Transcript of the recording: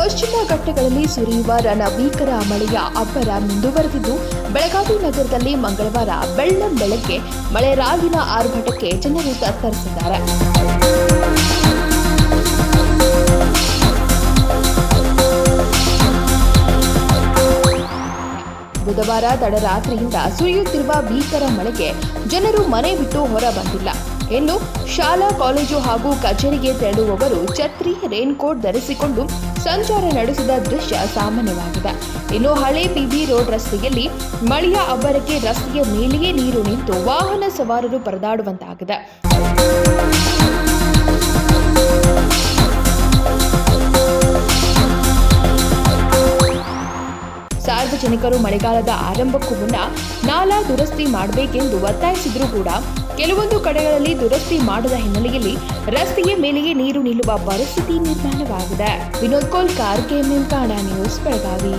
ಪಶ್ಚಿಮ ಘಟ್ಟಗಳಲ್ಲಿ ಸುರಿಯುವ ರಣಭೀಕರ ಮಳೆಯ ಅಬ್ಬರ ಮುಂದುವರೆದಿದ್ದು, ಬೆಳಗಾವಿ ನಗರದಲ್ಲಿ ಮಂಗಳವಾರ ಬೆಳ್ಳಂ ಬೆಳಗ್ಗೆ ಮಳೆ ರಾಗಿನ ಆರ್ಭಟಕ್ಕೆ ಜನರು ತತ್ತರಿಸಿದ್ದಾರೆ. ಬುಧವಾರ ತಡರಾತ್ರಿಯಿಂದ ಸುರಿಯುತ್ತಿರುವ ಭೀಕರ ಮಳೆಗೆ ಜನರು ಮನೆ ಬಿಟ್ಟು ಹೊರ ಬಂದಿಲ್ಲ ಇನ್ನು ಶಾಲಾ, ಕಾಲೇಜು ಹಾಗೂ ಕಚೇರಿಗೆ ತೆರಳುವವರು ಛತ್ರಿ ರೇನ್ಕೋಟ್ ಧರಿಸಿಕೊಂಡು ಸಂಚಾರ ನಡೆಸಿದ ದೃಶ್ಯ ಸಾಮಾನ್ಯವಾಗಿದೆ. ಇನ್ನು ಹಳೆ ಪಿಬಿ ರೋಡ್ ರಸ್ತೆಯಲ್ಲಿ ಮಳೆಯ ಅಬ್ಬರಕ್ಕೆ ರಸ್ತೆಯ ಮೇಲೆಯೇ ನೀರು ನಿಂತು ವಾಹನ ಸವಾರರು ಪರದಾಡುವಂತಾಗಿದೆ. ಸಾರ್ವಜನಿಕರು ಮಳೆಗಾಲದ ಆರಂಭಕ್ಕೂ ಮುನ್ನ ನಾಲಾ ದುರಸ್ತಿ ಮಾಡಬೇಕೆಂದು ಒತ್ತಾಯಿಸಿದರೂ ಕೂಡ ಕೆಲವೊಂದು ಕಡೆಗಳಲ್ಲಿ ದುರಸ್ತಿ ಮಾಡದ ಹಿನ್ನೆಲೆಯಲ್ಲಿ ರಸ್ತೆಯ ಮೇಲೆಯೇ ನೀರು ನಿಲ್ಲುವ ಪರಿಸ್ಥಿತಿ ನಿರ್ಮಾಣವಾಗಿದೆ. ವಿನೋದ್ ಕೋಲ್ಕಾರ್ ಕೆಎಂಎಂ ಕಾಣ ನ್ಯೂಸ್, ಬೆಳಗಾವಿ.